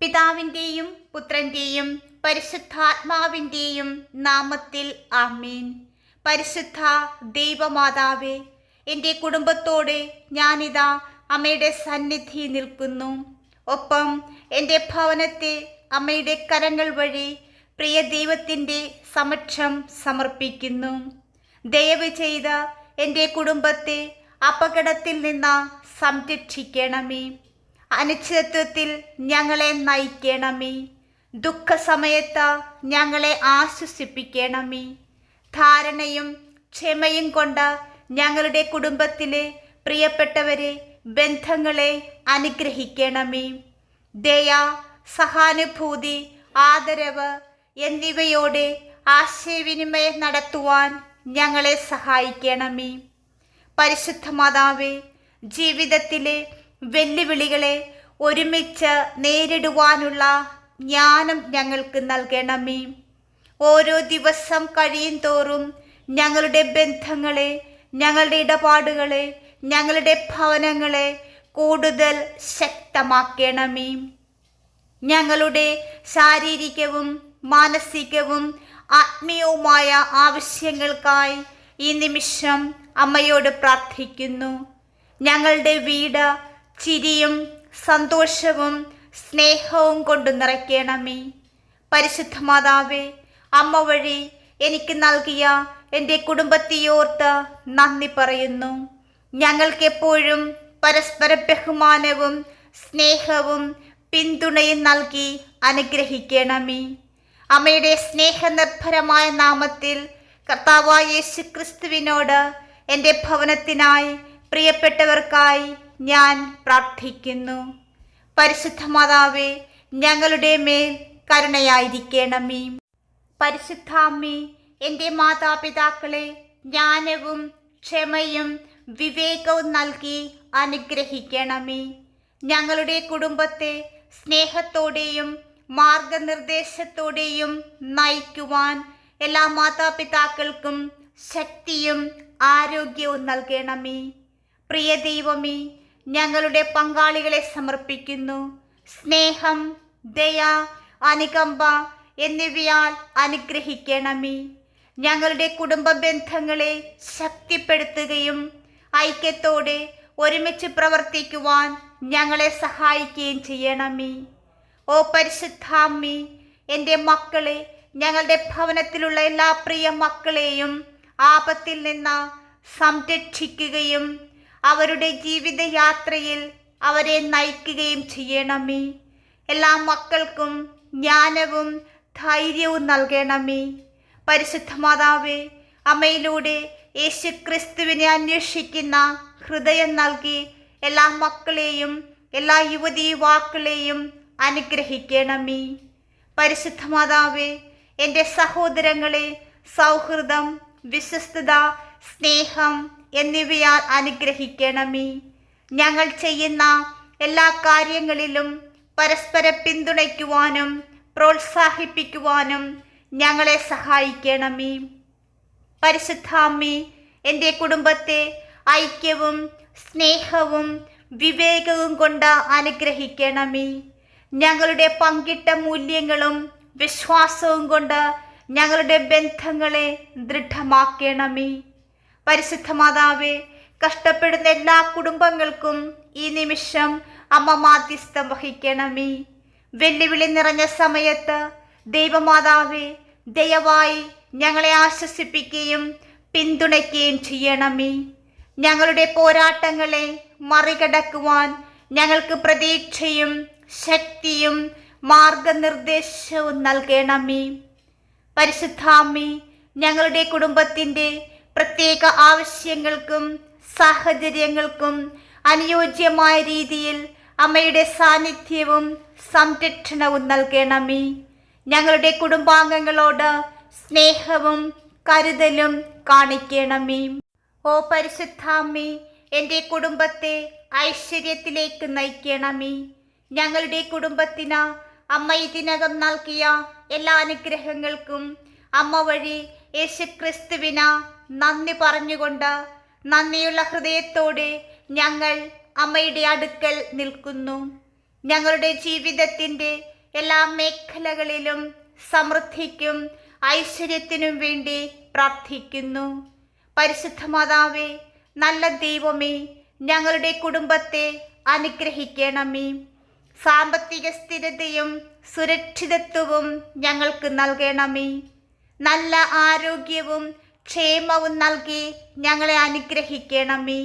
പിതാവിന്റെയും പുത്രന്റെയും പരിശുദ്ധാത്മാവിന്റെയും നാമത്തിൽ ആമീൻ. പരിശുദ്ധ ദൈവമാതാവേ എന്റെ കുടുംബത്തോടെ ഞാനിതാ അമ്മയുടെ സന്നിധി നിൽക്കുന്നു. ഒപ്പം എന്റെ ഭവനത്തെ അമ്മയുടെ കരങ്ങൾ വഴി പ്രിയ ദൈവത്തിന്റെ സമക്ഷം സമർപ്പിക്കുന്നു. ദയവ് ചെയ്ത് എന്റെ കുടുംബത്തെ അപകടത്തിൽ നിന്ന് സംരക്ഷിക്കണമേ. അനിശ്ചിതത്വത്തിൽ ഞങ്ങളെ നയിക്കണമേ. ദുഃഖസമയത്ത് ഞങ്ങളെ ആശ്വസിപ്പിക്കണമേ. ധാരണയും ക്ഷമയും കൊണ്ട് ഞങ്ങളുടെ കുടുംബത്തിലെ പ്രിയപ്പെട്ടവരെ ബന്ധങ്ങളെ അനുഗ്രഹിക്കണമേ. ദയ സഹാനുഭൂതി ആദരവ് എന്നിവയോടെ ആശയവിനിമയം നടത്തുവാൻ ഞങ്ങളെ സഹായിക്കണമേ. പരിശുദ്ധ മാതാവേ ജീവിതത്തിലെ വെല്ലുവിളികളെ ഒരുമിച്ച് നേരിടുവാനുള്ള ജ്ഞാനം ഞങ്ങൾക്ക് നൽകണമേ. ഓരോ ദിവസം കഴിയും തോറും ഞങ്ങളുടെ ബന്ധങ്ങളെ ഞങ്ങളുടെ ഇടപാടുകളെ ഞങ്ങളുടെ ഭവനങ്ങളെ കൂടുതൽ ശക്തമാക്കണമേ. ഞങ്ങളുടെ ശാരീരികവും മാനസികവും ആത്മീയവുമായ ആവശ്യങ്ങൾക്കായി ഈ നിമിഷം അമ്മയോട് പ്രാർത്ഥിക്കുന്നു. ഞങ്ങളുടെ വീട് ചിരിയും സന്തോഷവും സ്നേഹവും കൊണ്ട് നിറയ്ക്കണമേ. പരിശുദ്ധ മാതാവേ അമ്മ വഴി എനിക്ക് നൽകിയ എന്റെ കുടുംബത്തെയോർത്ത് നന്ദി പറയുന്നു. ഞങ്ങൾക്കെപ്പോഴും പരസ്പര ബഹുമാനവും സ്നേഹവും പിന്തുണയും നൽകി അനുഗ്രഹിക്കണമേ. അമ്മയുടെ സ്നേഹനിർഭരമായ നാമത്തിൽ കർത്താവായ യേശു ക്രിസ്തുവിനോട് എന്റെ ഭവനത്തിനായി പ്രിയപ്പെട്ടവർക്കായി ഞാൻ പ്രാർത്ഥിക്കുന്നു. പരിശുദ്ധ മാതാവേ ഞങ്ങളുടെ മേൽ കരുണയായിരിക്കണമേ. പരിശുദ്ധാമ്മേ എന്റെ മാതാപിതാക്കളെ ജ്ഞാനവും ക്ഷമയും വിവേകവും നൽകി അനുഗ്രഹിക്കണമേ. ഞങ്ങളുടെ കുടുംബത്തെ സ്നേഹത്തോടെയും മാർഗനിർദ്ദേശത്തോടെയും നയിക്കുവാൻ എല്ലാ മാതാപിതാക്കൾക്കും ശക്തിയും ആരോഗ്യവും നൽകണമേ. പ്രിയ ദൈവമേ ഞങ്ങളുടെ പങ്കാളികളെ സമർപ്പിക്കുന്നു. സ്നേഹം ദയ അനുകമ്പ എന്നിവയാൽ അനുഗ്രഹിക്കണമേ. ഞങ്ങളുടെ കുടുംബ ബന്ധങ്ങളെ ശക്തിപ്പെടുത്തുകയും ഐക്യത്തോടെ ഒരുമിച്ച് പ്രവർത്തിക്കുവാൻ ഞങ്ങളെ സഹായിക്കുകയും ചെയ്യണമേ. ഓ പരിശുദ്ധാമ്മി എന്റെ മക്കളെ ഞങ്ങളുടെ ഭവനത്തിലുള്ള എല്ലാ പ്രിയ മക്കളെയും ആപത്തിൽ നിന്ന് സംരക്ഷിക്കുകയും അവരുടെ ജീവിതയാത്രയിൽ അവരെ നയിക്കുകയും ചെയ്യണമേ. എല്ലാ മക്കൾക്കും ജ്ഞാനവും ധൈര്യവും നൽകണമേ. പരിശുദ്ധ മാതാവേ അമ്മയിലൂടെ യേശു ക്രിസ്തുവിനെ അന്വേഷിക്കുന്ന ഹൃദയം നൽകി എല്ലാ മക്കളെയും എല്ലാ യുവതി യുവാക്കളെയും അനുഗ്രഹിക്കണമേ. പരിശുദ്ധ മാതാവേ എന്റെ സഹോദരങ്ങളെ സൗഹൃദം വിശ്വസ്തത സ്നേഹം എന്നിവയാൽ അനുഗ്രഹിക്കണമേ. ഞങ്ങൾ ചെയ്യുന്ന എല്ലാ കാര്യങ്ങളിലും പരസ്പര പിന്തുണയ്ക്കുവാനും പ്രോത്സാഹിപ്പിക്കുവാനും ഞങ്ങളെ സഹായിക്കണമേ. പരിശുദ്ധാമ്മേ എന്റെ കുടുംബത്തെ ഐക്യവും സ്നേഹവും വിവേകവും കൊണ്ട് അനുഗ്രഹിക്കണമേ. ഞങ്ങളുടെ പങ്കിട്ട മൂല്യങ്ങളും വിശ്വാസവും കൊണ്ട് ഞങ്ങളുടെ ബന്ധങ്ങളെ ദൃഢമാക്കണമേ. പരിശുദ്ധ മാതാവേ കഷ്ടപ്പെടുന്ന എല്ലാ കുടുംബങ്ങൾക്കും ഈ നിമിഷം അമ്മ മാധ്യസ്ഥം വഹിക്കണമേ. വെല്ലുവിളി നിറഞ്ഞ സമയത്ത് ദൈവമാതാവേ ദയവായി ഞങ്ങളെ ആശ്വസിപ്പിക്കുകയും പിന്തുണയ്ക്കുകയും ചെയ്യണമേ. ഞങ്ങളുടെ പോരാട്ടങ്ങളെ മറികടക്കുവാൻ ഞങ്ങൾക്ക് പ്രതീക്ഷയും ശക്തിയും മാർഗനിർദ്ദേശവും നൽകണമേ. പരിശുദ്ധാമ്മി ഞങ്ങളുടെ കുടുംബത്തിന്റെ പ്രത്യേക ആവശ്യങ്ങൾക്കും സാഹചര്യങ്ങൾക്കും അനുയോജ്യമായ രീതിയിൽ അമ്മയുടെ സാന്നിധ്യവും സംരക്ഷണവും നൽകണമേ. ഞങ്ങളുടെ കുടുംബാംഗങ്ങളോട് സ്നേഹവും കരുതലും കാണിക്കണമേ. ഓ പരിശുദ്ധാമ്മേ എന്റെ കുടുംബത്തെ ഐശ്വര്യത്തിലേക്ക് നയിക്കണമേ. ഞങ്ങളുടെ കുടുംബത്തിന് അമ്മ ഇതിനകം നൽകിയ എല്ലാ അനുഗ്രഹങ്ങൾക്കും അമ്മ വഴി യേശുക്രിസ്തുവിന് നന്ദി പറഞ്ഞുകൊണ്ട് നന്ദിയുള്ള ഹൃദയത്തോടെ ഞങ്ങൾ അമ്മയുടെ അടുക്കൽ നിൽക്കുന്നു. ഞങ്ങളുടെ ജീവിതത്തിന്റെ എല്ലാ മേഖലകളിലും സമൃദ്ധിക്കും ഐശ്വര്യത്തിനും വേണ്ടി പ്രാർത്ഥിക്കുന്നു. പരിശുദ്ധ മാതാവേ നല്ല ദൈവമേ ഞങ്ങളുടെ കുടുംബത്തെ അനുഗ്രഹിക്കണമേ. സാമ്പത്തിക സ്ഥിരതയും സുരക്ഷിതത്വവും ഞങ്ങൾക്ക് നൽകണമേ. നല്ല ആരോഗ്യവും ക്ഷേമവും നൽകി ഞങ്ങളെ അനുഗ്രഹിക്കണമേ.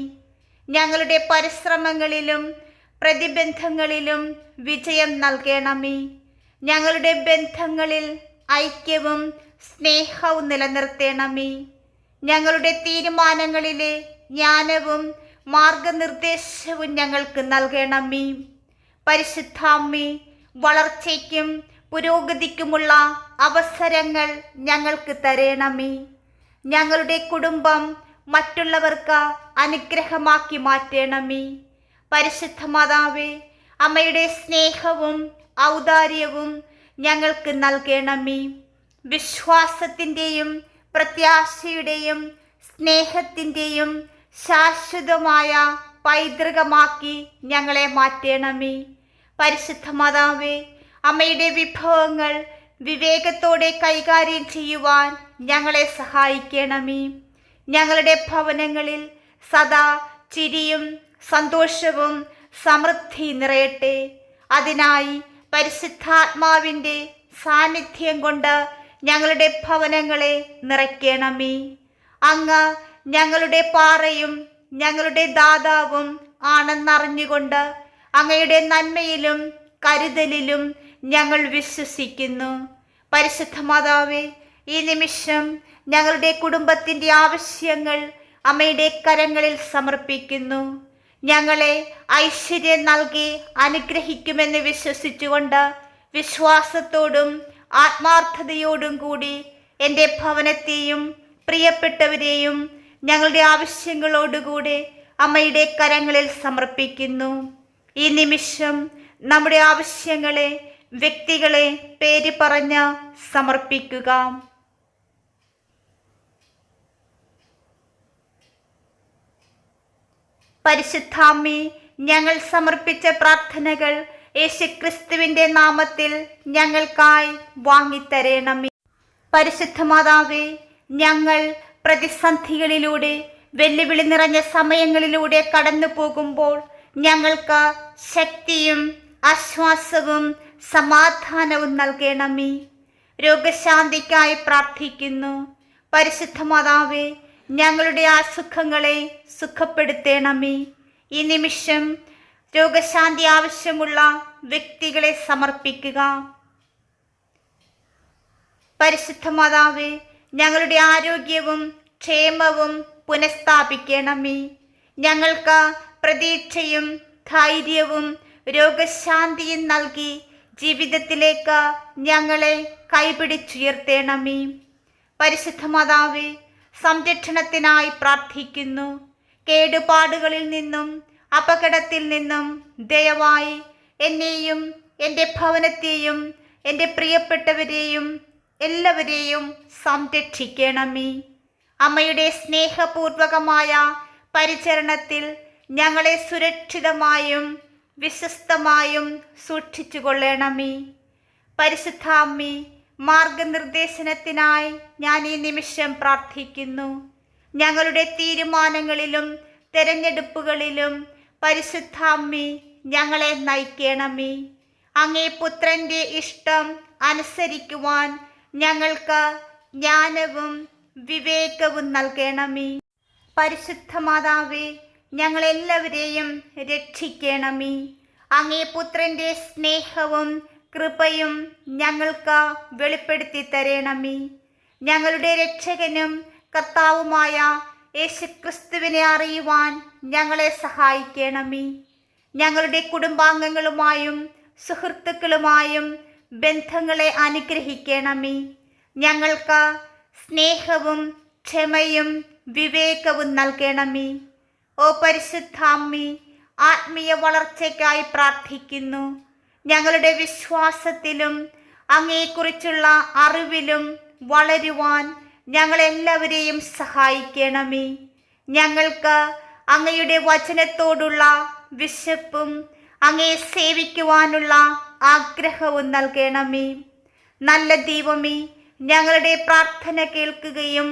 ഞങ്ങളുടെ പരിശ്രമങ്ങളിലും പ്രതിബന്ധങ്ങളിലും വിജയം നൽകണമേ. ഞങ്ങളുടെ ബന്ധങ്ങളിൽ ഐക്യവും സ്നേഹവും നിലനിർത്തണമേ. ഞങ്ങളുടെ തീരുമാനങ്ങളിലെ ജ്ഞാനവും മാർഗനിർദ്ദേശവും ഞങ്ങൾക്ക് നൽകണമേ. പരിശുദ്ധാമ്മേ വളർച്ചയ്ക്കും പുരോഗതിക്കുമുള്ള അവസരങ്ങൾ ഞങ്ങൾക്ക് തരണമേ. ഞങ്ങളുടെ കുടുംബം മറ്റുള്ളവർക്ക് അനുഗ്രഹമാക്കി മാറ്റണമേ. പരിശുദ്ധ മാതാവേ അമ്മയുടെ സ്നേഹവും ഔദാര്യവും ഞങ്ങൾക്ക് നൽകണമേ. വിശ്വാസത്തിന്റെയും പ്രത്യാശയുടെയും സ്നേഹത്തിന്റെയും ശാശ്വതമായ പൈതൃകമാക്കി ഞങ്ങളെ മാറ്റണമേ. പരിശുദ്ധ മാതാവേ അമ്മയുടെ വിഭവങ്ങൾ വിവേകത്തോടെ കൈകാര്യം ചെയ്യുവാൻ ഞങ്ങളെ സഹായിക്കണമേ. ഞങ്ങളുടെ ഭവനങ്ങളിൽ സദാ ചിരിയും സന്തോഷവും സമൃദ്ധി നിറയട്ടെ. അതിനായി പരിശുദ്ധാത്മാവിന്റെ സാന്നിധ്യം കൊണ്ട് ഞങ്ങളുടെ ഭവനങ്ങളെ നിറയ്ക്കണമേ. അങ്ങ് ഞങ്ങളുടെ പാറയും ഞങ്ങളുടെ ദാതാവും ആണെന്നറിഞ്ഞുകൊണ്ട് അങ്ങയുടെ നന്മയിലും കരുതലിലും ഞങ്ങൾ വിശ്വസിക്കുന്നു. പരിശുദ്ധ മാതാവേ ഈ നിമിഷം ഞങ്ങളുടെ കുടുംബത്തിന്റെ ആവശ്യങ്ങൾ അമ്മയുടെ കരങ്ങളിൽ സമർപ്പിക്കുന്നു. ഞങ്ങളെ ഐശ്വര്യം നൽകി അനുഗ്രഹിക്കുമെന്ന് വിശ്വസിച്ചുകൊണ്ട് വിശ്വാസത്തോടും ആത്മാർത്ഥതയോടും കൂടി എന്റെ ഭവനത്തെയും പ്രിയപ്പെട്ടവരെയും ഞങ്ങളുടെ ആവശ്യങ്ങളോടുകൂടെ അമ്മയുടെ കരങ്ങളിൽ സമർപ്പിക്കുന്നു. ഈ നിമിഷം നമ്മുടെ ആവശ്യങ്ങളെ വ്യക്തികളെ പേര് പറഞ്ഞ് സമർപ്പിക്കുക. പരിശുദ്ധാമ്മേ ഞങ്ങൾ സമർപ്പിച്ച പ്രാർത്ഥനകൾ യേശുക്രിസ്തുവിന്റെ നാമത്തിൽ ഞങ്ങൾക്കായി വാങ്ങിത്തരേണമേ. പരിശുദ്ധ മാതാവേ ഞങ്ങൾ പ്രതിസന്ധികളിലൂടെ വെല്ലുവിളി നിറഞ്ഞ സമയങ്ങളിലൂടെ കടന്നു പോകുമ്പോൾ ഞങ്ങൾക്ക് ശക്തിയും ആശ്വാസവും സമാധാനവും നൽകണമേ. രോഗശാന്തിക്കായി പ്രാർത്ഥിക്കുന്നു. പരിശുദ്ധ മാതാവേ ഞങ്ങളുടെ ആ സുഖങ്ങളെ സുഖപ്പെടുത്തേണമേ. ഈ നിമിഷം രോഗശാന്തി ആവശ്യമുള്ള വ്യക്തികളെ സമർപ്പിക്കുക. പരിശുദ്ധ മാതാവേ ഞങ്ങളുടെ ആരോഗ്യവും ക്ഷേമവും പുനഃസ്ഥാപിക്കണമേ. ഞങ്ങൾക്ക് പ്രതീക്ഷയും ധൈര്യവും രോഗശാന്തിയും നൽകി ജീവിതത്തിലേക്ക് ഞങ്ങളെ കൈപിടിച്ചുയർത്തേണമേ. പരിശുദ്ധ മാതാവേ സംരക്ഷണത്തിനായി പ്രാർത്ഥിക്കുന്നു. കേടുപാടുകളിൽ നിന്നും അപകടത്തിൽ നിന്നും ദയവായി എന്നെയും എന്റെ ഭവനത്തെയും എന്റെ പ്രിയപ്പെട്ടവരെയും എല്ലാവരെയും സംരക്ഷിക്കണമേ. അമ്മയുടെ സ്നേഹപൂർവകമായ പരിചരണത്തിൽ ഞങ്ങളെ സുരക്ഷിതമായും വിശ്വസ്തമായും സൂക്ഷിച്ചു കൊള്ളണമേ അമ്മേ മാർഗനിർദ്ദേശനത്തിനായി ഞാൻ ഈ നിമിഷം പ്രാർത്ഥിക്കുന്നു. ഞങ്ങളുടെ തീരുമാനങ്ങളിലും തെരഞ്ഞെടുപ്പുകളിലും പരിശുദ്ധാമ്മി ഞങ്ങളെ നയിക്കണമേ. അങ്ങേ പുത്രന്റെ ഇഷ്ടം അനുസരിക്കുവാൻ ഞങ്ങൾക്ക് ജ്ഞാനവും വിവേകവും നൽകണമേ. പരിശുദ്ധ മാതാവേ ഞങ്ങളെല്ലാവരെയും രക്ഷിക്കണമേ. അങ്ങേ പുത്രന്റെ സ്നേഹവും കൃപയും ഞങ്ങൾക്ക് വെളിപ്പെടുത്തി തരേണമേ. ഞങ്ങളുടെ രക്ഷകനും കർത്താവുമായ യേശുക്രിസ്തുവിനെ അറിയുവാൻ ഞങ്ങളെ സഹായിക്കണമേ. ഞങ്ങളുടെ കുടുംബാംഗങ്ങളുമായും സുഹൃത്തുക്കളുമായും ബന്ധങ്ങളെ അനുഗ്രഹിക്കണമേ. ഞങ്ങൾക്ക് സ്നേഹവും ക്ഷമയും വിവേകവും നൽകണമേ. ഓ പരിശുദ്ധാമ്മി ആത്മീയ വളർച്ചയ്ക്കായി പ്രാർത്ഥിക്കുന്നു. ഞങ്ങളുടെ വിശ്വാസത്തിലും അങ്ങയെക്കുറിച്ചുള്ള അറിവിലും വളരുവാൻ ഞങ്ങളെല്ലാവരെയും സഹായിക്കണമേ. ഞങ്ങൾക്ക് അങ്ങയുടെ വചനത്തോടുള്ള വിശപ്പും അങ്ങയെ സേവിക്കുവാനുള്ള ആഗ്രഹവും നൽകണമേ. നല്ല ദൈവമേ ഞങ്ങളുടെ പ്രാർത്ഥന കേൾക്കുകയും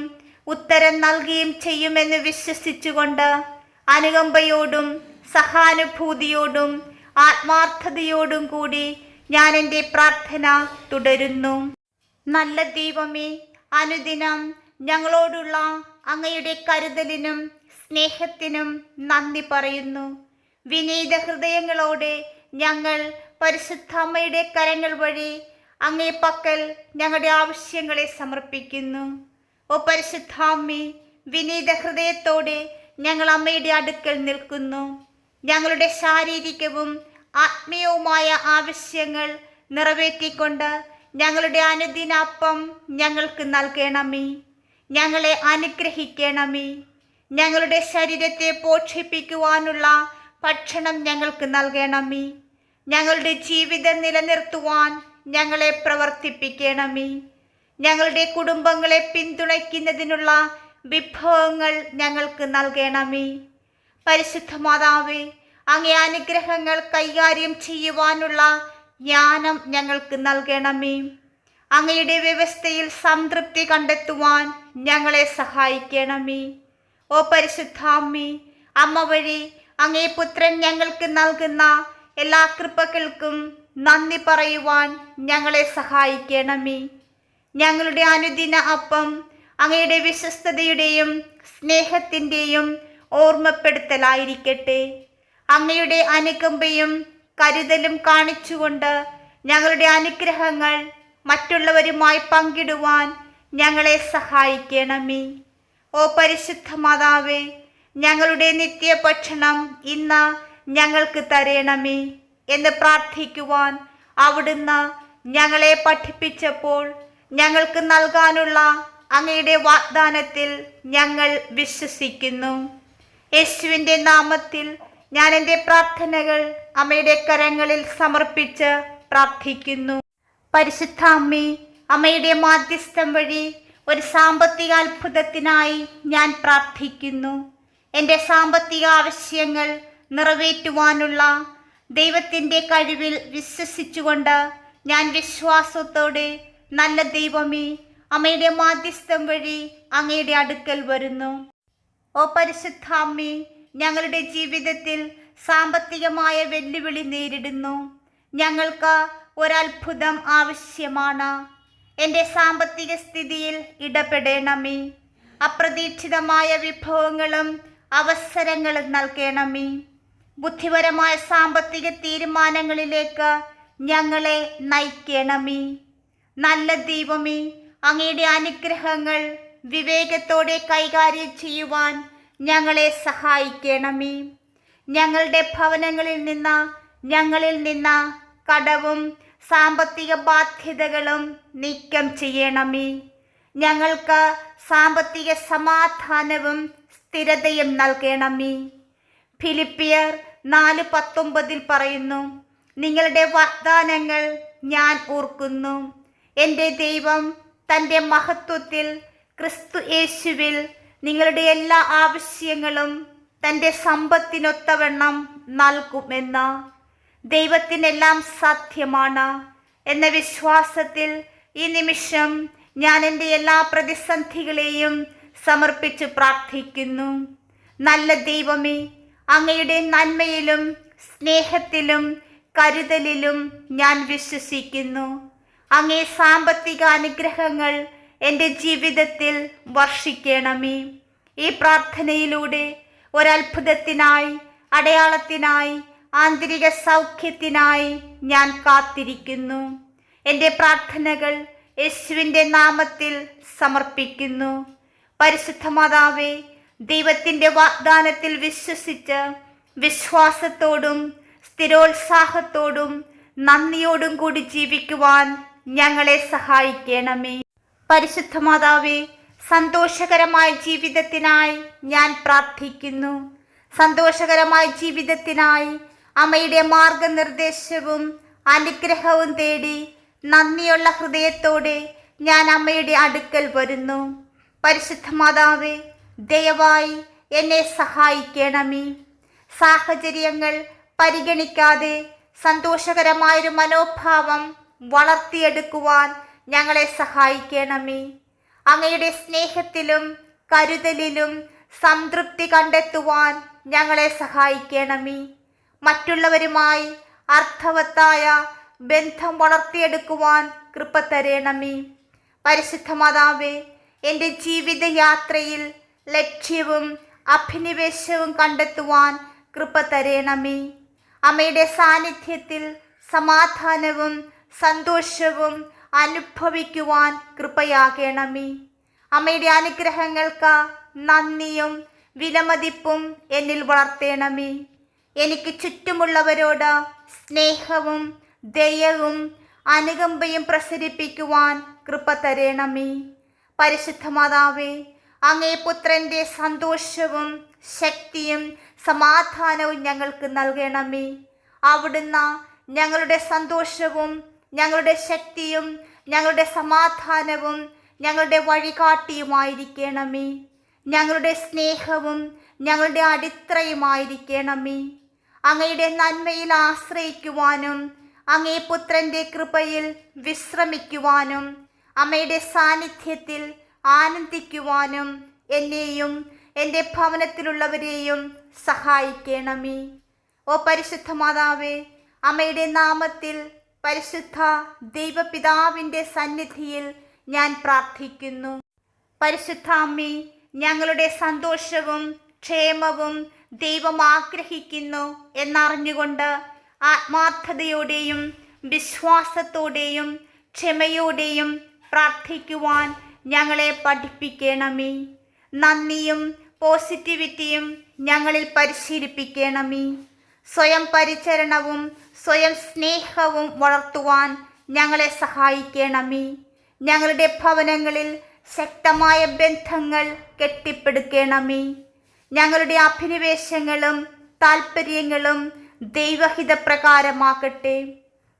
ഉത്തരം നൽകുകയും ചെയ്യുമെന്ന് വിശ്വസിച്ചുകൊണ്ട് അനുകമ്പയോടും സഹാനുഭൂതിയോടും ആത്മാർത്ഥതയോടും കൂടി ഞാൻ എന്റെ പ്രാർത്ഥന തുടരുന്നു. നല്ല ദൈവമേ അനുദിനം ഞങ്ങളോടുള്ള അങ്ങയുടെ കരുതലിനും സ്നേഹത്തിനും നന്ദി പറയുന്നു. വിനീത ഹൃദയങ്ങളോടെ ഞങ്ങൾ പരിശുദ്ധമ്മയുടെ കരങ്ങൾ വഴി അങ്ങേ പക്കൽ ഞങ്ങളുടെ ആവശ്യങ്ങളെ സമർപ്പിക്കുന്നു. ഓ പരിശുദ്ധാമ്മി വിനീത ഹൃദയത്തോടെ ഞങ്ങൾ അമ്മയുടെ അടുക്കൽ നിൽക്കുന്നു. ഞങ്ങളുടെ ശാരീരികവും ആത്മീയവുമായ ആവശ്യങ്ങൾ നിറവേറ്റിക്കൊണ്ട് ഞങ്ങളുടെ അനുദിനാപ്പം ഞങ്ങൾക്ക് നൽകണമേ. ഞങ്ങളെ അനുഗ്രഹിക്കണമേ. ഞങ്ങളുടെ ശരീരത്തെ പോഷിപ്പിക്കുവാനുള്ള ഭക്ഷണം ഞങ്ങൾക്ക് നൽകണമേ. ഞങ്ങളുടെ ജീവിതം നിലനിർത്തുവാൻ ഞങ്ങളെ പ്രവർത്തിപ്പിക്കണമേ. ഞങ്ങളുടെ കുടുംബങ്ങളെ പിന്തുണയ്ക്കുന്നതിനുള്ള വിഭവങ്ങൾ ഞങ്ങൾക്ക് നൽകണമേ. പരിശുദ്ധ മാതാവേ അങ്ങേ അനുഗ്രഹങ്ങൾ കൈകാര്യം ചെയ്യുവാനുള്ള ജ്ഞാനം ഞങ്ങൾക്ക് നൽകണമേ. അങ്ങയുടെ വ്യവസ്ഥയിൽ സംതൃപ്തി കണ്ടെത്തുവാൻ ഞങ്ങളെ സഹായിക്കണമേ. ഓ പരിശുദ്ധാമ്മി അമ്മ വഴി അങ്ങേ പുത്രൻ ഞങ്ങൾക്ക് നൽകുന്ന എല്ലാ കൃപകൾക്കും നന്ദി പറയുവാൻ ഞങ്ങളെ സഹായിക്കണമേ. ഞങ്ങളുടെ അനുദിന അപ്പം അങ്ങയുടെ വിശ്വസ്തതയുടെയും സ്നേഹത്തിന്റെയും ഓർമ്മപ്പെടുത്തലായിരിക്കട്ടെ. അങ്ങയുടെ അനുകമ്പയും കരുതലും കാണിച്ചുകൊണ്ട് ഞങ്ങളുടെ അനുഗ്രഹങ്ങൾ മറ്റുള്ളവരുമായി പങ്കിടുവാൻ ഞങ്ങളെ സഹായിക്കണമേ. ഓ പരിശുദ്ധ മാതാവേ ഞങ്ങളുടെ നിത്യഭക്ഷണം ഇന്ന് ഞങ്ങൾക്ക് തരണമേ എന്ന് പ്രാർത്ഥിക്കുവാൻ അവിടുന്ന് ഞങ്ങളെ പഠിപ്പിച്ചപ്പോൾ ഞങ്ങൾക്ക് നൽകാനുള്ള അങ്ങയുടെ വാഗ്ദാനത്തിൽ ഞങ്ങൾ വിശ്വസിക്കുന്നു. യേശുവിന്റെ നാമത്തിൽ ഞാൻ എന്റെ പ്രാർത്ഥനകൾ അമ്മയുടെ കരങ്ങളിൽ സമർപ്പിച്ച് പ്രാർത്ഥിക്കുന്നു. പരിശുദ്ധ അമ്മേ അമ്മയുടെ മാധ്യസ്ഥം വഴി ഒരു സാമ്പത്തിക അത്ഭുതത്തിനായി ഞാൻ പ്രാർത്ഥിക്കുന്നു. എന്റെ സാമ്പത്തിക ആവശ്യങ്ങൾ നിറവേറ്റുവാനുള്ള ദൈവത്തിന്റെ കഴിവിൽ വിശ്വസിച്ചുകൊണ്ട് ഞാൻ വിശ്വാസത്തോടെ നല്ല ദൈവമേ അമ്മയുടെ മാധ്യസ്ഥം വഴി അങ്ങയുടെ അടുക്കൽ വരുന്നു. ഓ പരിശുദ്ധാമ്മി ഞങ്ങളുടെ ജീവിതത്തിൽ സാമ്പത്തികമായ വെല്ലുവിളി നേരിടുന്നു. ഞങ്ങൾക്ക് ഒരത്ഭുതം ആവശ്യമാണ്. എന്റെ സാമ്പത്തിക സ്ഥിതിയിൽ ഇടപെടണമേ. അപ്രതീക്ഷിതമായ വിഭവങ്ങളും അവസരങ്ങളും നൽകണമേ. ബുദ്ധിപരമായ സാമ്പത്തിക തീരുമാനങ്ങളിലേക്ക് ഞങ്ങളെ നയിക്കണമേ. നല്ല ദൈവമേ അങ്ങയുടെ അനുഗ്രഹങ്ങൾ വിവേകത്തോടെ കൈകാര്യം ചെയ്യുവാൻ ഞങ്ങളെ സഹായിക്കണമേ. ഞങ്ങളുടെ ഭവനങ്ങളിൽ നിന്ന് ഞങ്ങളിൽ നിന്ന് കടവും സാമ്പത്തിക ബാധ്യതകളും നീക്കം ചെയ്യണമേ. ഞങ്ങൾക്ക് സാമ്പത്തിക സമാധാനവും സ്ഥിരതയും നൽകണമേ. ഫിലിപ്പിയർ നാല് പത്തൊമ്പതിൽ പറയുന്നു നിങ്ങളുടെ വാഗ്ദാനങ്ങൾ ഞാൻ ഓർക്കുന്നു. എന്റെ ദൈവം തന്റെ മഹത്വത്തിൽ ക്രിസ്തു യേശുവിൽ നിങ്ങളുടെ എല്ലാ ആവശ്യങ്ങളും തന്റെ സമ്പത്തിനൊത്തവണ്ണം നൽകുമെന്ന് ദൈവത്തിനെല്ലാം സാധ്യമാണ് എന്ന വിശ്വാസത്തിൽ ഈ നിമിഷം ഞാൻ എന്റെ എല്ലാ പ്രതിസന്ധികളെയും സമർപ്പിച്ച് പ്രാർത്ഥിക്കുന്നു. നല്ല ദൈവമേ അങ്ങയുടെ നന്മയിലും സ്നേഹത്തിലും കരുതലിലും ഞാൻ വിശ്വസിക്കുന്നു. അങ്ങേ സാമ്പത്തിക അനുഗ്രഹങ്ങൾ എന്റെ ജീവിതത്തിൽ വർഷിക്കണമേ. ഈ പ്രാർത്ഥനയിലൂടെ ഒരത്ഭുതത്തിനായി അടയാളത്തിനായി ആന്തരിക സൗഖ്യത്തിനായി ഞാൻ കാത്തിരിക്കുന്നു. എന്റെ പ്രാർത്ഥനകൾ യേശുവിന്റെ നാമത്തിൽ സമർപ്പിക്കുന്നു. പരിശുദ്ധ മാതാവേ ദൈവത്തിന്റെ വാഗ്ദാനത്തിൽ വിശ്വസിച്ച് വിശ്വാസത്തോടും സ്ഥിരോത്സാഹത്തോടും നന്ദിയോടും കൂടി ജീവിക്കുവാൻ ഞങ്ങളെ സഹായിക്കണമേ. പരിശുദ്ധ മാതാവേ സന്തോഷകരമായ ജീവിതത്തിനായി ഞാൻ പ്രാർത്ഥിക്കുന്നു. സന്തോഷകരമായ ജീവിതത്തിനായി അമ്മയുടെ മാർഗനിർദ്ദേശവും അനുഗ്രഹവും തേടി നന്ദിയുള്ള ഹൃദയത്തോടെ ഞാൻ അമ്മയുടെ അടുക്കൽ വരുന്നു. പരിശുദ്ധ മാതാവേ ദയവായി എന്നെ സഹായിക്കണമേ. സാഹചര്യങ്ങൾ പരിഗണിക്കാതെ സന്തോഷകരമായൊരു മനോഭാവം വളർത്തിയെടുക്കുവാൻ ഞങ്ങളെ സഹായിക്കണമേ. അങ്ങയുടെ സ്നേഹത്തിലും കരുതലിലും സംതൃപ്തി കണ്ടെത്തുവാൻ ഞങ്ങളെ സഹായിക്കണമേ. മറ്റുള്ളവരുമായി അർത്ഥവത്തായ ബന്ധം വളർത്തിയെടുക്കുവാൻ കൃപ തരണമേ. പരിശുദ്ധ എന്റെ ജീവിതയാത്രയിൽ ലക്ഷ്യവും അഭിനിവേശവും കണ്ടെത്തുവാൻ കൃപ തരണമേ. അമ്മയുടെ സാന്നിധ്യത്തിൽ സമാധാനവും സന്തോഷവും അനുഭവിക്കുവാൻ കൃപയാകണമേ. അമ്മയുടെ അനുഗ്രഹങ്ങൾക്ക് നന്ദിയും വിലമതിപ്പും എന്നിൽ വളർത്തേണമേ. എനിക്ക് ചുറ്റുമുള്ളവരോട് സ്നേഹവും ദയവും അനുകമ്പയും പ്രസരിപ്പിക്കുവാൻ കൃപ തരേണമേ. പരിശുദ്ധ മാതാവേ അങ്ങേ പുത്രന്റെ സന്തോഷവും ശക്തിയും സമാധാനവും ഞങ്ങൾക്ക് നൽകണമേ. അവിടുന്ന് ഞങ്ങളുടെ സന്തോഷവും ഞങ്ങളുടെ ശക്തിയും ഞങ്ങളുടെ സമാധാനവും ഞങ്ങളുടെ വഴികാട്ടിയുമായിരിക്കണമേ. ഞങ്ങളുടെ സ്നേഹവും ഞങ്ങളുടെ അടിത്തറയുമായിരിക്കണമേ. അങ്ങയുടെ നന്മയിൽ ആശ്രയിക്കുവാനും അങ്ങേ പുത്രന്റെ കൃപയിൽ വിശ്രമിക്കുവാനും അമ്മയുടെ സാന്നിധ്യത്തിൽ ആനന്ദിക്കുവാനും എന്നെയും എന്റെ ഭവനത്തിലുള്ളവരെയും സഹായിക്കണമേ. ഓ പരിശുദ്ധ മാതാവേ അമ്മയുടെ നാമത്തിൽ പരിശുദ്ധ ദൈവപിതാവിന്റെ സന്നിധിയിൽ ഞാൻ പ്രാർത്ഥിക്കുന്നു. പരിശുദ്ധ അമ്മേ ഞങ്ങളുടെ സന്തോഷവും ക്ഷേമവും ദൈവം ആഗ്രഹിക്കുന്നു എന്നറിഞ്ഞുകൊണ്ട് ആത്മാർത്ഥതയോടെയും വിശ്വാസത്തോടെയും ക്ഷമയോടെയും പ്രാർത്ഥിക്കുവാൻ ഞങ്ങളെ പഠിപ്പിക്കണമേ. നന്ദിയും പോസിറ്റിവിറ്റിയും ഞങ്ങളിൽ പരിശീലിപ്പിക്കണമേ. സ്വയം പരിചരണവും സ്വയം സ്നേഹവും വളർത്തുവാൻ ഞങ്ങളെ സഹായിക്കണമേ. ഞങ്ങളുടെ ഭവനങ്ങളിൽ ശക്തമായ ബന്ധങ്ങൾ കെട്ടിപ്പടുക്കണമേ. ഞങ്ങളുടെ അഭിനിവേശങ്ങളും താല്പര്യങ്ങളും ദൈവഹിത പ്രകാരമാകട്ടെ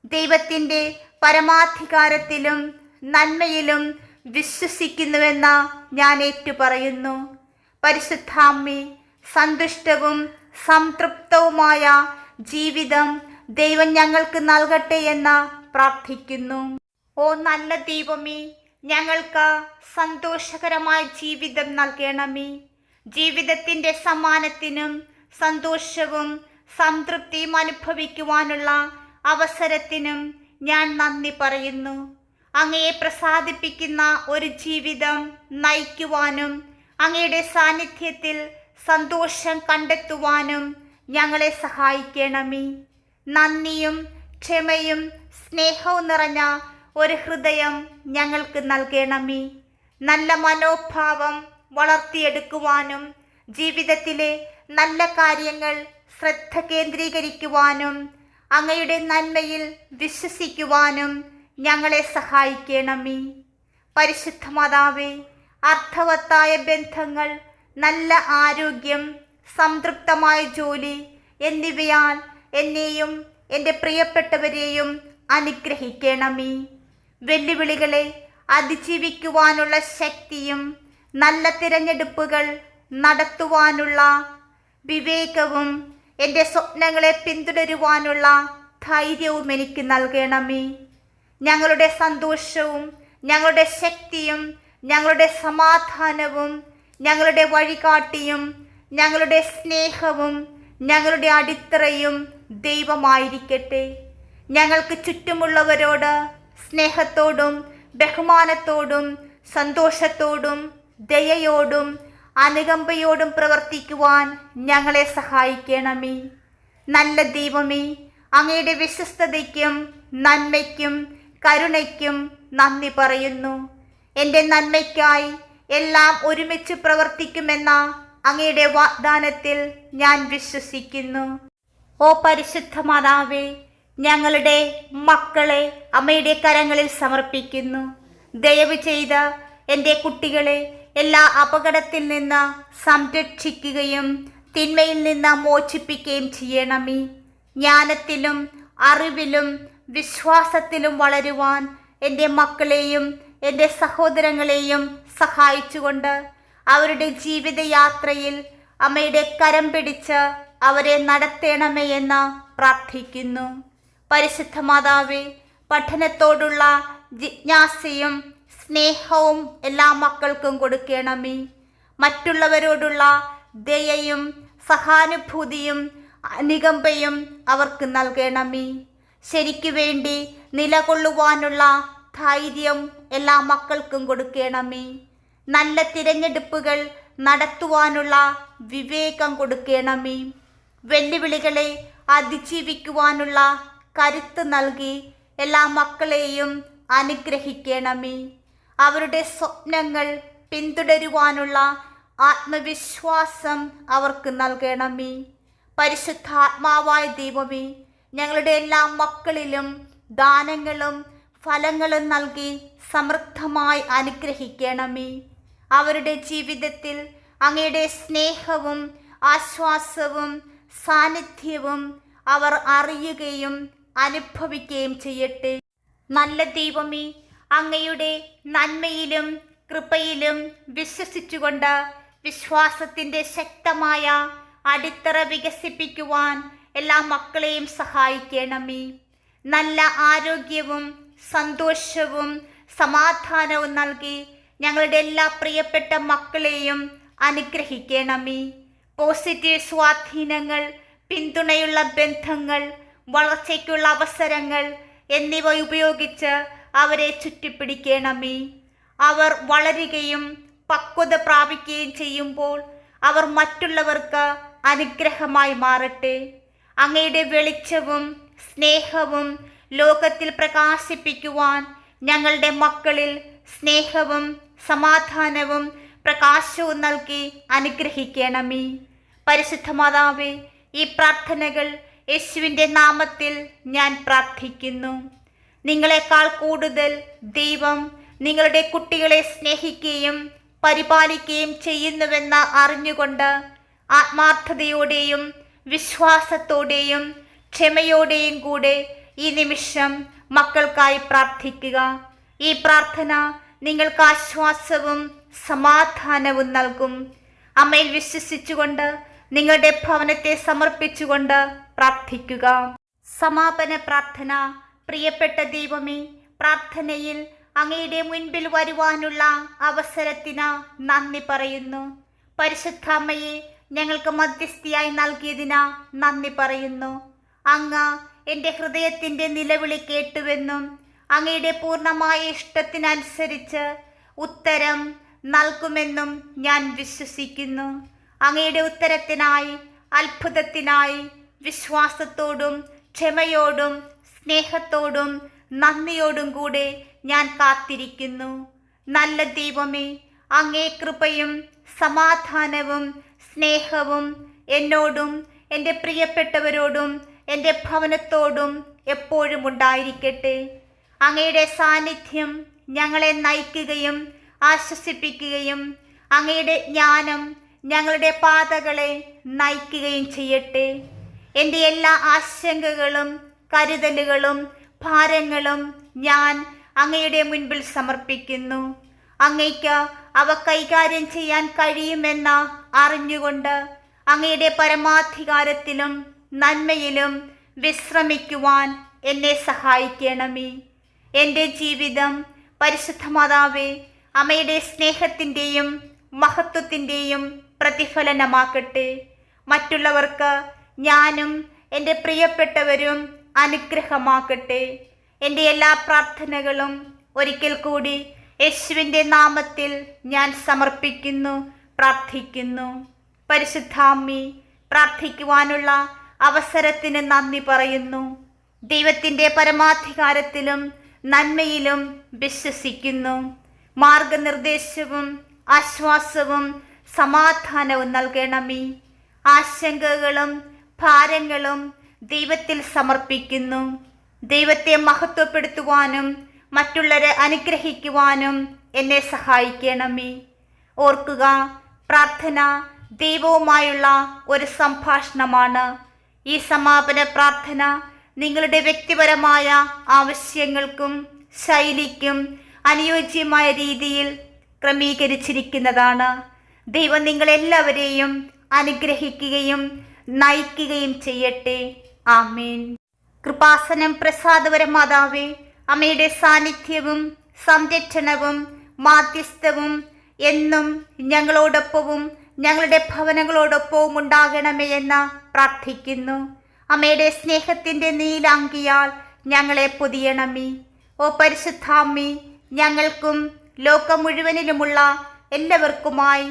ദൈവത്തിന്റെ പരമാധികാരത്തിലും നന്മയിലും വിശ്വസിക്കുന്നുവെന്ന ഞാൻ ഏറ്റുപറയുന്നു. പരിശുദ്ധാമ്മി സന്തുഷ്ടവും സംതൃപ്തവുമായ ജീവിതം ദൈവം ഞങ്ങൾക്ക് നൽകട്ടെ എന്ന് പ്രാർത്ഥിക്കുന്നു. ഓ നല്ല ദൈവമേ ഞങ്ങൾക്ക് സന്തോഷകരമായ ജീവിതം നൽകണമേ. ജീവിതത്തിന്റെ സമ്മാനത്തിനും സന്തോഷവും സംതൃപ്തിയും അനുഭവിക്കുവാനുള്ള അവസരത്തിനും ഞാൻ നന്ദി പറയുന്നു. അങ്ങയെ പ്രസാദിപ്പിക്കുന്ന ഒരു ജീവിതം നയിക്കുവാനും അങ്ങയുടെ സാന്നിധ്യത്തിൽ സന്തോഷം കണ്ടെത്തുവാനും ഞങ്ങളെ സഹായിക്കണമേ. നന്ദിയും ക്ഷമയും സ്നേഹവും നിറഞ്ഞ ഒരു ഹൃദയം ഞങ്ങൾക്ക് നൽകണമേ. നല്ല മനോഭാവം വളർത്തിയെടുക്കുവാനും ജീവിതത്തിലെ നല്ല കാര്യങ്ങൾ ശ്രദ്ധ കേന്ദ്രീകരിക്കുവാനും അങ്ങയുടെ നന്മയിൽ വിശ്വസിക്കുവാനും ഞങ്ങളെ സഹായിക്കണമേ. പരിശുദ്ധ മാതാവേ അർത്ഥവത്തായ ബന്ധങ്ങൾ നല്ല ആരോഗ്യം സംതൃപ്തമായ ജോലി എന്നിവയാൽ എന്നെയും എന്റെ പ്രിയപ്പെട്ടവരെയും അനുഗ്രഹിക്കണമേ. വെല്ലുവിളികളെ അതിജീവിക്കുവാനുള്ള ശക്തിയും നല്ല തിരഞ്ഞെടുപ്പുകൾ നടത്തുവാനുള്ള വിവേകവും എന്റെ സ്വപ്നങ്ങളെ പിന്തുടരുവാനുള്ള ധൈര്യവും എനിക്ക് നൽകണമേ. ഞങ്ങളുടെ സന്തോഷവും ഞങ്ങളുടെ ശക്തിയും ഞങ്ങളുടെ സമാധാനവും ഞങ്ങളുടെ വഴികാട്ടിയും ഞങ്ങളുടെ സ്നേഹവും ഞങ്ങളുടെ അടിത്തറയും ദൈവമായിരിക്കട്ടെ. ഞങ്ങൾക്ക് ചുറ്റുമുള്ളവരോട് സ്നേഹത്തോടും ബഹുമാനത്തോടും സന്തോഷത്തോടും ദയയോടും അനുകമ്പയോടും പ്രവർത്തിക്കുവാൻ ഞങ്ങളെ സഹായിക്കണമേ. നല്ല ദൈവമേ അങ്ങയുടെ വിശ്വസ്തതയ്ക്കും നന്മയ്ക്കും കരുണയ്ക്കും നന്ദി പറയുന്നു. എന്റെ നന്മയ്ക്കായി എല്ലാം ഒരുമിച്ച് പ്രവർത്തിക്കുമെന്ന അങ്ങയുടെ വാഗ്ദാനത്തിൽ ഞാൻ വിശ്വസിക്കുന്നു. ഓ പരിശുദ്ധ മാതാവേ ഞങ്ങളുടെ മക്കളെ അമ്മയുടെ കരങ്ങളിൽ സമർപ്പിക്കുന്നു. ദയവ് ചെയ്ത് എന്റെ കുട്ടികളെ എല്ലാ അപകടത്തിൽ നിന്ന് സംരക്ഷിക്കുകയും തിന്മയിൽ നിന്ന് മോചിപ്പിക്കുകയും ചെയ്യണമേ. ജ്ഞാനത്തിലും അറിവിലും വിശ്വാസത്തിലും വളരുവാൻ എന്റെ മക്കളെയും എന്റെ സഹോദരങ്ങളെയും സഹായിച്ചുകൊണ്ട് അവരുടെ ജീവിതയാത്രയിൽ അമ്മയുടെ കരം പിടിച്ച് അവരെ നടത്തണമേ എന്ന് പ്രാർത്ഥിക്കുന്നു. പരിശുദ്ധ മാതാവ് പഠനത്തോടുള്ള ജിജ്ഞാസയും സ്നേഹവും എല്ലാ മക്കൾക്കും കൊടുക്കണമേ. മറ്റുള്ളവരോടുള്ള ദയയും സഹാനുഭൂതിയും അനുകമ്പയും അവർക്ക് നൽകണമേ. ശരിക്കു വേണ്ടി നിലകൊള്ളുവാനുള്ള ധൈര്യം എല്ലാ മക്കൾക്കും കൊടുക്കണമേ. നല്ല തിരഞ്ഞെടുപ്പുകൾ നടത്തുവാനുള്ള വിവേകം കൊടുക്കണമേ. വെല്ലുവിളികളെ അതിജീവിക്കുവാനുള്ള കരുത്ത് നൽകി എല്ലാ മക്കളെയും അനുഗ്രഹിക്കണമേ. അവരുടെ സ്വപ്നങ്ങൾ പിന്തുടരുവാനുള്ള ആത്മവിശ്വാസം അവർക്ക് നൽകണമേ. പരിശുദ്ധാത്മാവായ ദൈവമേ ഞങ്ങളുടെ എല്ലാ മക്കളിലും ദാനങ്ങളും ഫലങ്ങളും നൽകി സമൃദ്ധമായി അനുഗ്രഹിക്കണമേ. അവരുടെ ജീവിതത്തിൽ അങ്ങയുടെ സ്നേഹവും ആശ്വാസവും സാന്നിധ്യവും അവർ അറിയുകയും അനുഭവിക്കുകയും ചെയ്യട്ടെ. നല്ല ദൈവമേ അങ്ങയുടെ നന്മയിലും കൃപയിലും വിശ്വസിച്ചുകൊണ്ട് വിശ്വാസത്തിന്റെ ശക്തമായ അടിത്തറ വികസിപ്പിക്കുവാൻ എല്ലാ മക്കളെയും സഹായിക്കണമേ. നല്ല ആരോഗ്യവും സന്തോഷവും സമാധാനവും നൽകി ഞങ്ങളുടെ എല്ലാ പ്രിയപ്പെട്ട മക്കളെയും അനുഗ്രഹിക്കണമേ. പോസിറ്റീവ് സ്വാധീനങ്ങൾ പിന്തുണയുള്ള ബന്ധങ്ങൾ വളർച്ചയ്ക്കുള്ള അവസരങ്ങൾ എന്നിവ ഉപയോഗിച്ച് അവരെ ചുറ്റിപ്പിടിക്കണമേ. അവർ വളരുകയും പക്വത പ്രാപിക്കുകയും ചെയ്യുമ്പോൾ അവർ മറ്റുള്ളവർക്ക് അനുഗ്രഹമായി മാറട്ടെ. അങ്ങയുടെ വെളിച്ചവും സ്നേഹവും ലോകത്തിൽ പ്രകാശിപ്പിക്കുവാൻ ഞങ്ങളുടെ മക്കളിൽ സ്നേഹവും സമാധാനവും പ്രകാശവും നൽകി അനുഗ്രഹിക്കണമേ. പരിശുദ്ധ മാതാവേ ഈ പ്രാർത്ഥനകൾ യേശുവിന്റെ നാമത്തിൽ ഞാൻ പ്രാർത്ഥിക്കുന്നു. നിങ്ങളെക്കാൾ കൂടുതൽ ദൈവം നിങ്ങളുടെ കുട്ടികളെ സ്നേഹിക്കുകയും പരിപാലിക്കുകയും ചെയ്യുന്നുവെന്ന് അറിഞ്ഞുകൊണ്ട് ആത്മാർത്ഥതയോടെയും വിശ്വാസത്തോടെയും ക്ഷമയോടെയും കൂടെ ഈ നിമിഷം മക്കൾക്കായി പ്രാർത്ഥിക്കുക. ഈ പ്രാർത്ഥന നിങ്ങൾക്ക് ആശ്വാസവും സമാധാനവും നൽകും. അമ്മയിൽ വിശ്വസിച്ചുകൊണ്ട് നിങ്ങളുടെ ഭവനത്തെ സമർപ്പിച്ചുകൊണ്ട് പ്രാർത്ഥിക്കുക. സമാപന പ്രാർത്ഥന. പ്രിയപ്പെട്ട ദൈവമേ പ്രാർത്ഥനയിൽ അങ്ങയുടെ മുൻപിൽ വരുവാനുള്ള അവസരത്തിന് നന്ദി പറയുന്നു. പരിശുദ്ധാമ്മയെ ഞങ്ങൾക്ക് മധ്യസ്ഥിയായി നൽകിയതിന് നന്ദി പറയുന്നു. അങ്ങ് എന്റെ ഹൃദയത്തിന്റെ നിലവിളി കേട്ടുവെന്നും അങ്ങയുടെ പൂർണമായ ഇഷ്ടത്തിനനുസരിച്ച് ഉത്തരം നൽകുമെന്നും ഞാൻ വിശ്വസിക്കുന്നു. അങ്ങയുടെ ഉത്തരത്തിനായി അത്ഭുതത്തിനായി വിശ്വാസത്തോടും ക്ഷമയോടും സ്നേഹത്തോടും നന്ദിയോടും കൂടെ ഞാൻ കാത്തിരിക്കുന്നു. നല്ല ദൈവമേ അങ്ങേ കൃപയും സമാധാനവും സ്നേഹവും എന്നോടും എന്റെ പ്രിയപ്പെട്ടവരോടും എന്റെ ഭവനത്തോടും എപ്പോഴും ഉണ്ടായിരിക്കട്ടെ. അങ്ങയുടെ സാന്നിധ്യം ഞങ്ങളെ നയിക്കുകയും ആശ്വസിപ്പിക്കുകയും അങ്ങയുടെ ജ്ഞാനം ഞങ്ങളുടെ പാതകളെ നയിക്കുകയും ചെയ്യട്ടെ. എന്റെ എല്ലാ ആശങ്കകളും കരുതലുകളും ഭാരങ്ങളും ഞാൻ അങ്ങയുടെ മുൻപിൽ സമർപ്പിക്കുന്നു. അങ്ങയ്ക്ക് അവ കൈകാര്യം ചെയ്യാൻ കഴിയുമെന്ന് അറിഞ്ഞുകൊണ്ട് അങ്ങയുടെ പരമാധികാരത്തിലും നന്മയിലും വിശ്രമിക്കുവാൻ എന്നെ സഹായിക്കണമേ. എന്റെ ജീവിതം പരിശുദ്ധ മാതാവേ അമ്മയുടെ സ്നേഹത്തിന്റെയും മഹത്വത്തിന്റെയും പ്രതിഫലനമാക്കട്ടെ മറ്റുള്ളവർക്ക് ഞാനും എന്റെ പ്രിയപ്പെട്ടവരും അനുഗ്രഹമാക്കട്ടെ എന്റെ എല്ലാ പ്രാർത്ഥനകളും ഒരിക്കൽ കൂടി യേശുവിന്റെ നാമത്തിൽ ഞാൻ സമർപ്പിക്കുന്നു പ്രാർത്ഥിക്കുന്നു. പരിശുദ്ധാമ്മി പ്രാർത്ഥിക്കുവാനുള്ള അവസരത്തിന് നന്ദി പറയുന്നു. ദൈവത്തിന്റെ പരമാധികാരത്തിലും നന്മയിലും വിശ്വസിക്കുന്നു. മാർഗനിർദ്ദേശവും ആശ്വാസവും സമാധാനവും നൽകണമേ. ആശങ്കകളും ഭാരങ്ങളും ദൈവത്തിൽ സമർപ്പിക്കുന്നു. ദൈവത്തെ മഹത്വപ്പെടുത്തുവാനും മറ്റുള്ളവരെ അനുഗ്രഹിക്കുവാനും എന്നെ സഹായിക്കണമേ. ഓർക്കുക പ്രാർത്ഥന ദൈവവുമായുള്ള ഒരു സംഭാഷണമാണ്. ഈ സമാപന പ്രാർത്ഥന നിങ്ങളുടെ വ്യക്തിപരമായ ആവശ്യങ്ങൾക്കും ശൈലിക്കും അനുയോജ്യമായ രീതിയിൽ ക്രമീകരിച്ചിരിക്കുന്നതാണ്. ദൈവം നിങ്ങളെല്ലാവരെയും അനുഗ്രഹിക്കുകയും നയിക്കുകയും ചെയ്യട്ടെ. ആമേൻ. കൃപാസനം പ്രസാദവര മാതാവേ അമ്മയുടെ സാന്നിധ്യവും സംരക്ഷണവും മാധ്യസ്ഥവും എന്നും ഞങ്ങളോടൊപ്പവും ഞങ്ങളുടെ ഭവനങ്ങളോടൊപ്പവും ഉണ്ടാകണമേ എന്ന് പ്രാർത്ഥിക്കുന്നു. അമ്മയുടെ സ്നേഹത്തിന്റെ നീലാങ്കിയാൽ ഞങ്ങളെ പൊതിയണമേ. ഓ പരിശുദ്ധാമ്മി ഞങ്ങൾക്കും ലോകം മുഴുവനിലുമുള്ള എല്ലാവർക്കുമായി